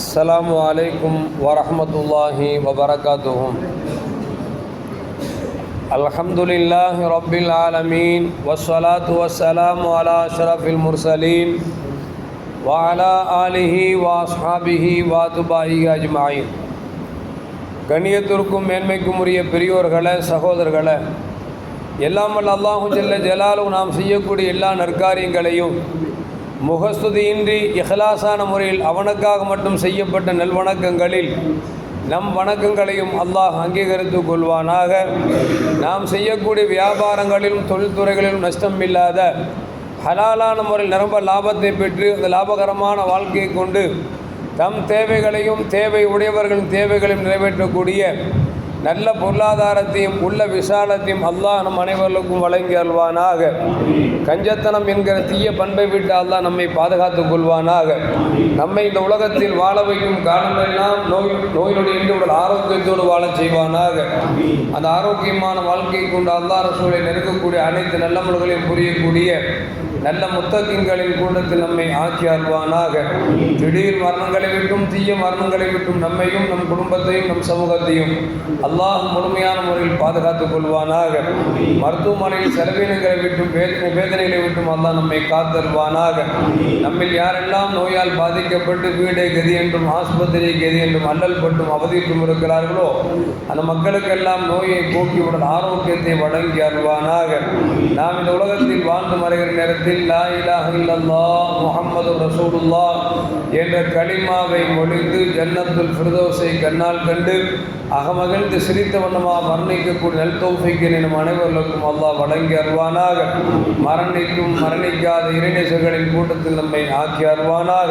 அஸ்லாம் வலைக்கும் வரமத்துல்லாஹி வபரகாத்துஹும் அல்ஹம்துலில்லாஹ் ரபில் ஆலமீன். வஸ்வலாத்து வசலாம் வாலா ஷரஃபில் முர்சலீன். வாலா ஆலிஹி வாஸ்ஹாபிஹி வாதுபாஹி அஜ்மாயின். கண்ணியத்திற்கும் மேன்மைக்கும் உரிய பெரியோர்களை சகோதரர்களை எல்லாமல் அல்லாஹு ஜெல்ல ஜலாலும் நாம் செய்யக்கூடிய எல்லா நற்காரியங்களையும் முகஸ்துதியின்றி இஹ்லாசான முறையில் அவனுக்காக மட்டும் செய்யப்பட்ட நல்வணக்கங்களில் நம் வணக்கங்களையும் அல்லாஹ் அங்கீகரித்து கொள்வானாக. நாம் செய்யக்கூடிய வியாபாரங்களிலும் தொழில்துறைகளிலும் நஷ்டம் இல்லாத ஹலாலான முறையில் நிரம்ப லாபத்தை பெற்று அந்த லாபகரமான வாழ்க்கையை கொண்டு தம் தேவைகளையும் தேவை உடையவர்களின் தேவைகளையும் நிறைவேற்றக்கூடிய நல்ல பொருளாதாரத்தையும் உள்ள விசாலத்தையும் அல்லாஹ் நம் அனைவர்களுக்கும் வழங்கி அல்வானாக கஞ்சத்தனம் என்கிற தீய பண்பை விட்டு அல்லாஹ் நம்மை பாதுகாத்துக் கொள்வானாக. நம்மை இந்த உலகத்தில் வாழ வைக்கும் காரணமெல்லாம் நோய் நோயினுடைய இன்று உடல் ஆரோக்கியத்தோடு வாழச் செய்வானாக. அந்த ஆரோக்கியமான வாழ்க்கையை கொண்டு அல்லாஹ் ரசூலை நெருக்கக்கூடிய அனைத்து நல்லமல்களையும் புரியக்கூடிய நல்ல முத்தகின்களின் கூட்டத்தில் நம்மை ஆக்கி அருவானாக திடீர் மரணங்களை விட்டும் தீய மரணங்களை விட்டும் நம்மையும் நம் குடும்பத்தையும் நம் சமூகத்தையும் அல்லாஹ் முழுமையான முறையில் பாதுகாத்துக் கொள்வானாக. மருத்துவமனையில் செலவினங்களை விட்டும் வேதனை வேதனைகளை விட்டும் அல்லாஹ் நம்மை காத்தருவானாக. நம்மில் யாரெல்லாம் நோயால் பாதிக்கப்பட்டு வீடை கதி என்றும் ஆஸ்பத்திரி கதி என்றும் அல்லல் பட்டும் அவதிக்கும் இருக்கிறார்களோ அந்த மக்களுக்கெல்லாம் நோயை போக்கியுடன் ஆரோக்கியத்தை வழங்கி அருவானாக நாம் இந்த உலகத்தில் வாழ்ந்து மறைகிற நேரத்தில் லா இலாஹ இல்லல்லாஹ் முஹம்மது ரசூலுல்லாஹ் என்ற களிமாவை மொழிந்து ஜன்னத்துல் ஃபிர்தோஸை கண்ணால் கண்டு அகமகிழ்ந்து சிரித்த வண்ணமாக மரணிக்கக்கூடிய நல் தௌஃபிக்கின் எனும் அனைவர்களுக்கும் அல்லாஹ் வழங்கி அருவானாக மரணிக்கும் மரணிக்காத இறைநேசர்களின் கூட்டத்தில் நம்மை ஆக்கி அருவானாக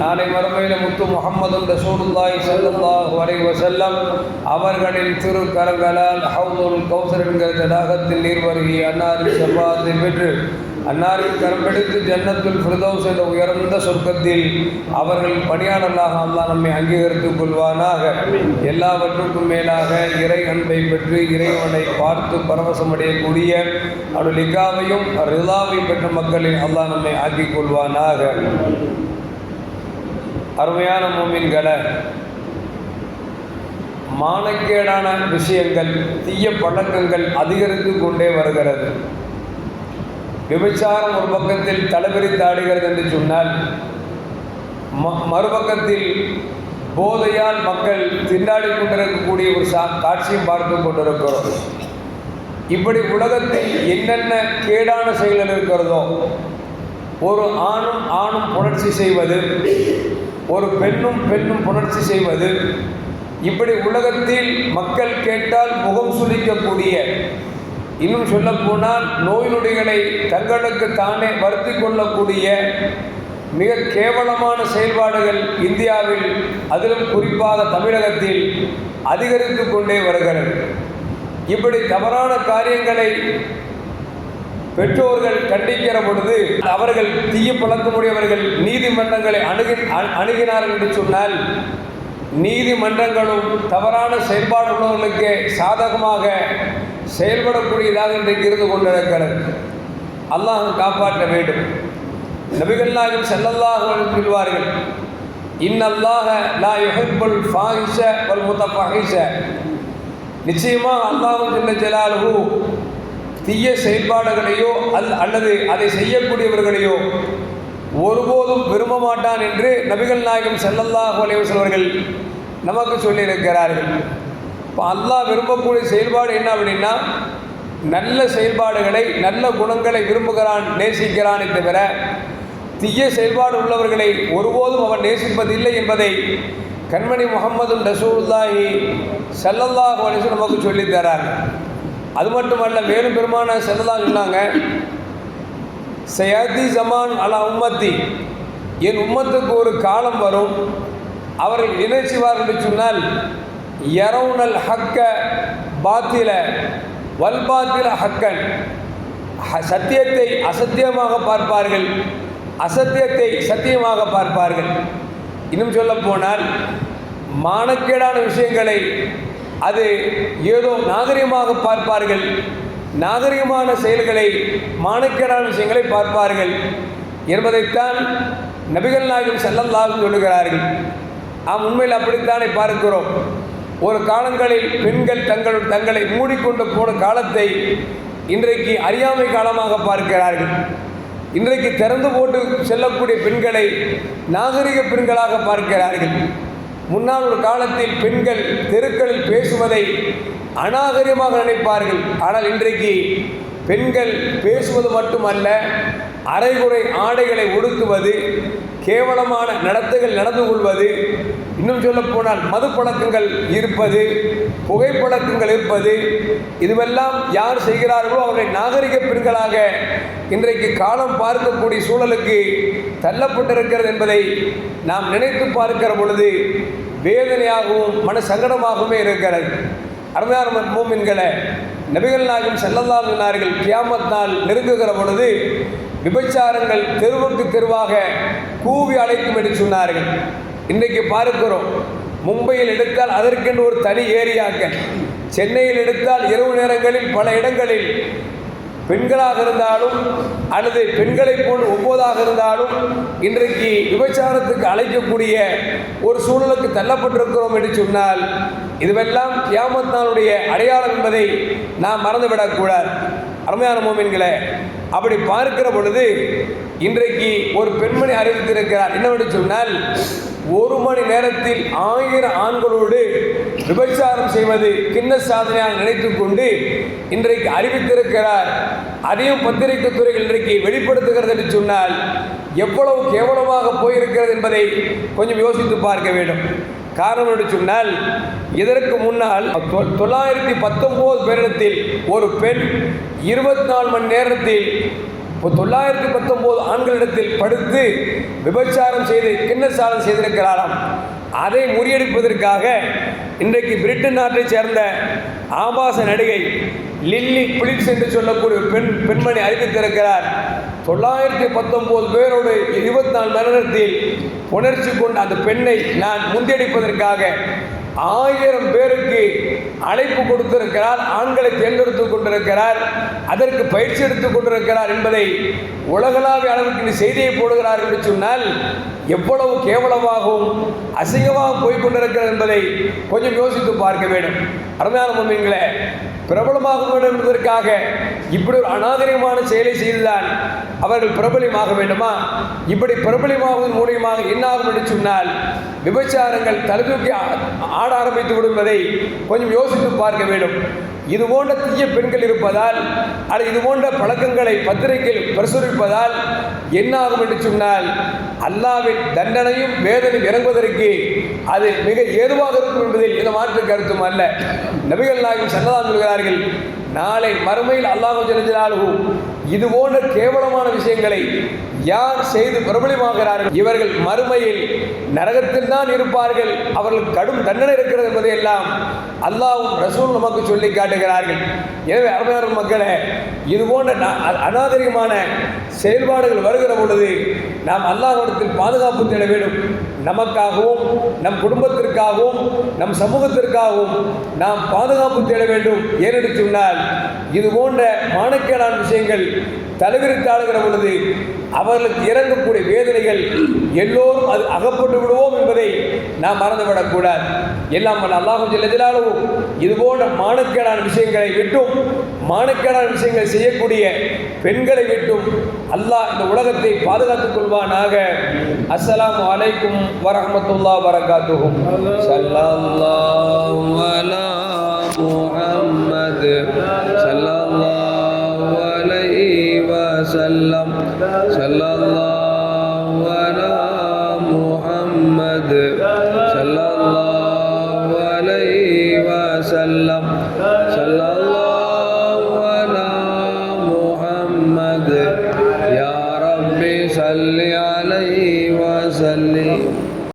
நாளை மறுமையில் முத்து முகமது ரசூலுல்லாய் சல்லாஹ் வரைவ செல்லம் அவர்களின் திரு கரங்களால் ஹவுதுல் கௌசர் என்கிற தடாகத்தில் நீர் வருகி அன்னாரின் செவ்வாத்தை பெற்று அன்னாரின் கரம்பெடுத்து ஜன்னத்துல் ஃபிரதோஸ் என்ற உயர்ந்த சொர்க்கத்தில் அவர்கள் பணியாளர்களாக அல்லா நம்மை அங்கீகரித்துக் கொள்வானாக. எல்லாவற்றுக்கும் மேலாக இறை அன்பை பெற்று இறைவனை பார்த்து பரவசமடையக்கூடிய அவருடைய லிகாவையும் ரிதாவையும் பெற்ற மக்களில் அல்லா நம்மை ஆக்கிக் கொள்வானாக. அருமையான மூமின்களை மானக்கேடான விஷயங்கள் தீய பழக்கங்கள் அதிகரித்து கொண்டே வருகிறது. விபச்சாரம் ஒரு பக்கத்தில் தலைவிரித்து ஆடுகிறது என்று சொன்னால் ம- மறுபக்கத்தில் போதையால் மக்கள் திண்டாடி கொண்டிருக்கக்கூடிய ஒரு சா காட்சியும் பார்த்து கொண்டிருக்கிறோம். இப்படி உலகத்தில் என்னென்ன கேடான செயல்கள் இருக்கிறதோ ஒரு ஆணும் ஆணும் புணர்ச்சி செய்வது ஒரு பெண்ணும் பெண்ணும் புணர்ச்சி செய்வது இப்படி உலகத்தில் மக்கள் கேட்டால் முகம் சுழிக்கக்கூடிய இன்னும் சொல்லப்போனால் நோய் நொடிகளை தங்களுக்கு தானே வருத்தி கொள்ளக்கூடிய மிக கேவலமான செயல்பாடுகள் இந்தியாவில் அதிலும் குறிப்பாக தமிழகத்தில் அதிகரித்து கொண்டே வருகிறது. இப்படி தவறான காரியங்களை பெற்றோர்கள் கண்டிக்கிற பொழுது அவர்கள் தீய பழக்கமுடையவர்கள் நீதிமன்றங்களை அணுகி அணுகினார்கள் என்று சொன்னால் நீதிமன்றங்களும் தவறான செயல்பாடு உள்ளவர்களுக்கு சாதகமாக செயல்படக்கூடியதாக இன்றைக்கு இருந்து கொண்டிருக்கிறது. அல்லாஹ் காப்பாற்ற வேண்டும். நபிகள் நாயகம் ஸல்லல்லாஹு சொல்வார்கள் இன்னல்லாஹ லா யுஹிப்புல் ஃபாஹிஷ வல் முத்தஃபஹிஷ. நிச்சயமாக அல்லாஹ் ஜல்ல ஜலாலுஹு தீய செயல்பாடுகளையோ அல் அல்லது அதை செய்யக்கூடியவர்களையோ ஒருபோதும் விரும்ப மாட்டான் என்று நபிகள் நாயகம் ஸல்லல்லாஹு அலைஹி வஸல்லம் அவர்கள் நமக்கு சொல்லியிருக்கிறார்கள். இப்போ அல்லாஹ் விரும்பக்கூடிய செயல்பாடு என்ன அப்படின்னா நல்ல செயல்பாடுகளை நல்ல குணங்களை விரும்புகிறான் நேசிக்கிறானே தவிர தீய செயல்பாடு உள்ளவர்களை ஒருபோதும் அவன் நேசிப்பதில்லை என்பதை கண்மணி முகமது ரசூல்லாஹி செல்லல்லாஹ் அலைஹி நமக்கு சொல்லித்தரார் அது மட்டுமல்ல மேலும் பெருமான செல்லலாம் சொன்னாங்க சயாதி ஜமான் அலா உம்மத்தி. என் உம்மத்துக்கு ஒரு காலம் வரும் அவர்கள் என்ன செய்வார்கள் என்று சொன்னால் யரவுனல் ஹக்க பாத்தில வல்பாத்தில ஹக்கன் சத்தியத்தை அசத்தியமாக பார்ப்பார்கள். அசத்தியத்தை சத்தியமாக பார்ப்பார்கள். இன்னும் சொல்ல போனால் மானக்கேடான விஷயங்களை அது ஏதோ நாகரிகமாக பார்ப்பார்கள். நாகரிகமான செயல்களை மானக்கேடான விஷயங்களை பார்ப்பார்கள். என்பதைத்தான் நபிகள் நாயகம் செல்லல்லாக சொல்லுகிறார்கள். ஆம் உண்மையில் அப்படித்தானே பார்க்கிறோம். ஒரு காலங்களில் பெண்கள் தங்கள் தங்களை மூடிக்கொண்டு போன காலத்தை இன்றைக்கு அறியாமை காலமாக பார்க்கிறார்கள். இன்றைக்கு திறந்து போட்டு செல்லக்கூடிய பெண்களை நாகரிக பெண்களாக பார்க்கிறார்கள். முன்னால் ஒரு காலத்தில் பெண்கள் தெருக்களில் பேசுவதை அநாகரிகமாக நினைப்பார்கள். ஆனால் இன்றைக்கு பெண்கள் பேசுவது மட்டுமல்ல அரைகுறை ஆடைகளை ஒடுக்குவது கேவலமான நடத்தைகள் நடந்து கொள்வது இன்னும் சொல்ல போனால் மது பழக்கங்கள் இருப்பது புகைப்பழக்கங்கள் இருப்பது இதுவெல்லாம் யார் செய்கிறார்களோ அவர்களை நாகரிக பெண்களாக இன்றைக்கு காலம் பார்க்கக்கூடிய சூழலுக்கு தள்ளப்பட்டிருக்கிறது என்பதை நாம் நினைத்து பார்க்கிற பொழுது வேதனையாகவும் மன சங்கடமாகவுமே இருக்கிறது அருமையான மூமின்களை நபிகள் நாயகம் செல்லல்லாம் சொன்னார்கள் கியாமத் நாள் நெருங்குகிற பொழுது விபச்சாரங்கள் தெருவுக்கு தெருவாக கூவி அழைக்கும் என்று சொன்னார்கள். இன்றைக்கு பார்க்கிறோம் மும்பையில் எடுத்தால் அதற்கென்று ஒரு தனி ஏரியாக்கள் சென்னையில் எடுத்தால் இரவு நேரங்களில் பல இடங்களில் பெண்களாக இருந்தாலும் அல்லது பெண்களை போல் ஒவ்வொதாக இருந்தாலும் இன்றைக்கு விபச்சாரத்துக்கு அழைக்கக்கூடிய ஒரு சூழலுக்கு தள்ளப்பட்டிருக்கிறோம் என்று சொன்னால் இதுவெல்லாம் கியாமத்தானுடைய அடையாளம் என்பதை நாம் மறந்துவிடக்கூடாது. அருமையான மோமின்களே அப்படி பார்க்கிற பொழுது இன்றைக்கு ஒரு பெண்மணி அறிவித்திருக்கிறார். என்னவென்று சொன்னால் ஒரு மணி நேரத்தில் ஆயிரம் ஆண்களோடு விபச்சாரம் செய்வது கிண்ண சாதனையாக நினைத்து கொண்டு இன்றைக்கு அறிவித்திருக்கிறார். அதையும் பத்திரிகை துறைகள் இன்றைக்கு வெளிப்படுத்துகிறது என்று சொன்னால் எவ்வளவு கேவலமாக போயிருக்கிறது என்பதை கொஞ்சம் யோசித்து பார்க்க வேண்டும். காரணம் என்று சொன்னால் இதற்கு முன்னால் தொள்ளாயிரத்தி பத்தொம்போது பேரிடத்தில் ஒரு பெண் இருபத்தி நாலு மணி நேரத்தில் இப்போ தொள்ளாயிரத்தி பத்தொம்போது ஆண்களிடத்தில் படுத்து விபச்சாரம் செய்து கிண்ணசாரம் செய்திருக்கிறாராம். அதை முறியடிப்பதற்காக இன்றைக்கு பிரிட்டன் நாட்டைச் சேர்ந்த ஆபாச நடிகை லில்லி பிலிப்ஸ் என்று சொல்லக்கூடிய ஒரு பெண் பெண்மணி அறிவித்திருக்கிறார். தொள்ளாயிரத்தி பத்தொம்போது பேரோடு இருபத்தி நாலு மணி நேரத்தில் உணர்ச்சி கொண்ட அந்த பெண்ணை நான் முந்தியடிப்பதற்காக ஆயிரம் பேருக்கு அழைப்பு கொடுத்திருக்கிறார் ஆண்களை தேர்ந்தெடுத்துக் கொண்டிருக்கிறார் அதற்கு பயிற்சி எடுத்துக் கொண்டிருக்கிறார் என்பதை உலகளாவிய அளவுக்கு இந்த செய்தியை போடுகிறார் என்று சொன்னால் எவ்வளவு கேவலமாகவும் அசிங்கமாக போய்கொண்டிருக்கிறது என்பதை கொஞ்சம் யோசித்து பார்க்க வேண்டும். அருமையான மம்மிங்களே பிரபலமாக வேண்டும் என்பதற்காக இப்படி ஒரு அநாகரிகமான செயலை செய்துதான் அவர்கள் பிரபலமாக வேண்டுமா? இப்படி பிரபலமாவதன் மூலியமாக என்னாகும் என்று சொன்னால் விபச்சாரங்கள் தலைதூக்கி ஆட ஆரம்பித்து விடுவதை கொஞ்சம் யோசித்து பார்க்க வேண்டும். இது போன்ற தீய பெண்கள் இருப்பதால் அல்லது இது போன்ற பழக்கங்களை பத்திரிகையில் பிரசுரிப்பதால் என்ன ஆகும் என்று சொன்னால் அல்லாவின் தண்டனையும் வேதனையும் இறங்குவதற்கு அது மிக ஏதுவாக இருக்கும் என்பதில் இந்த மாற்று கருத்தும் அல்ல. நபிகள் நாயகம் சன்னதாம் சொல்கிறார்கள் நாளை மறுமையில் அல்லாஹு ஜலஜலாலு இது போன்ற கேவலமான விஷயங்களை யார் செய்து பிரபலமாகிறார்கள்? இவர்கள் மறுமையில் நரகத்தில் தான் இருப்பார்கள். அவர்கள் கடும் தண்டனை இருக்கிறது என்பதையெல்லாம் அல்லாவும் ரசூல் நமக்கு சொல்லி காட்டுகிறார்கள். எனவே அருமையான மக்களே இது போன்ற அ- அநாகரிகமான செயல்பாடுகள் வருகிற பொழுது நாம் அல்லாஹிடத்தில் பாதுகாப்பு தேட வேண்டும். நமக்காகவும் நம் குடும்பத்திற்காகவும் நம் சமூகத்திற்காகவும் நாம் பாதுகாப்பு தேட வேண்டும். ஏனென்று சொன்னால் இது போன்ற மாணக்கேடான விஷயங்கள் தலைவிரித்தாளுகிற பொழுது அவர்களுக்கு இறங்கக்கூடிய வேதனைகள் எல்லோரும் அது அகப்பட்டு விடுவோம் என்பதை நாம் மறந்துவிடக்கூடாது. எல்லாம் வல்ல அல்லாஹு இது இதுபோன்ற மானக்கேடான விஷயங்களை விட்டும் மானக்கேடான விஷயங்களை செய்யக்கூடிய பெண்களை விட்டும் அல்லாஹ் இந்த உலகத்தை பாதுகாத்துக் கொள்வானாக. அஸ்லாம் வலைக்கும் வரமத்துல்லா வரகாத்துகும் ஸல்லல்லாஹு அலா முஹம்மது. ஸல்லல்லாஹு அலைஹி வஸல்லம். ஸல்லல்லாஹு